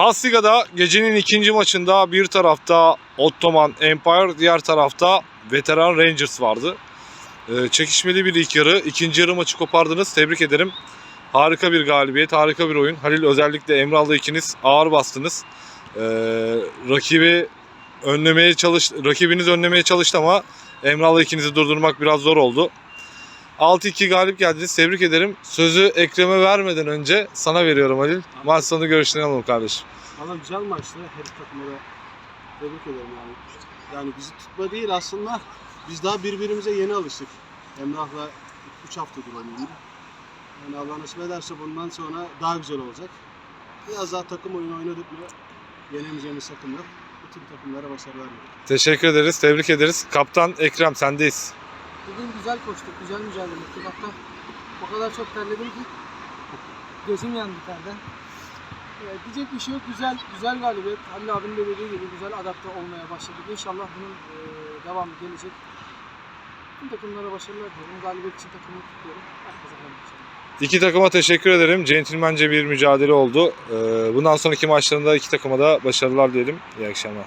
Pasliga'da gecenin ikinci maçında bir tarafta Ottoman Empire, diğer tarafta Veteran Rangers vardı. Ee, çekişmeli bir ilk yarı. ikinci yarı maçı kopardınız. Tebrik ederim. Harika bir galibiyet, harika bir oyun. Halil özellikle Emrah'la ikiniz ağır bastınız. Ee, rakibi önlemeye çalış, rakibiniz önlemeye çalıştı ama Emrah'la ikinizi durdurmak biraz zor oldu. 6-2 galip geldiniz. Tebrik ederim. Sözü Ekrem'e vermeden önce sana veriyorum Halil. Maç sonu görüşlerini alalım kardeşim. Valla güzel maçtı. Her takıma da tebrik ederim yani. Yani bizi tutma değil aslında. Biz daha birbirimize yeni alıştık. Emrah'la 3 haftadır oynuyorum. Yani Allah nasip ederse bundan sonra daha güzel olacak. Biraz daha takım oyunu oynadık mı yenemeyeceğimiz takım yok. Bütün takımlara başarılar diliyorum. Teşekkür ederiz. Tebrik ederiz. Kaptan Ekrem sendeyiz. Bugün güzel koştuk, güzel mücadele ettik. Hatta o kadar çok terledim ki gözüm yandı terden. Ee, diyecek bir şey yok. Güzel, güzel galibiyet. Halil abinin de dediği gibi güzel adapte olmaya başladık. İnşallah bunun e, devamı gelecek. Tüm takımlara başarılar diliyorum. Galibiyet için takımı tutuyorum. Herkese hayırlı. İki takıma teşekkür ederim. Centilmence bir mücadele oldu. Ee, Bundan sonraki maçlarında iki takıma da başarılar diyelim. İyi akşamlar.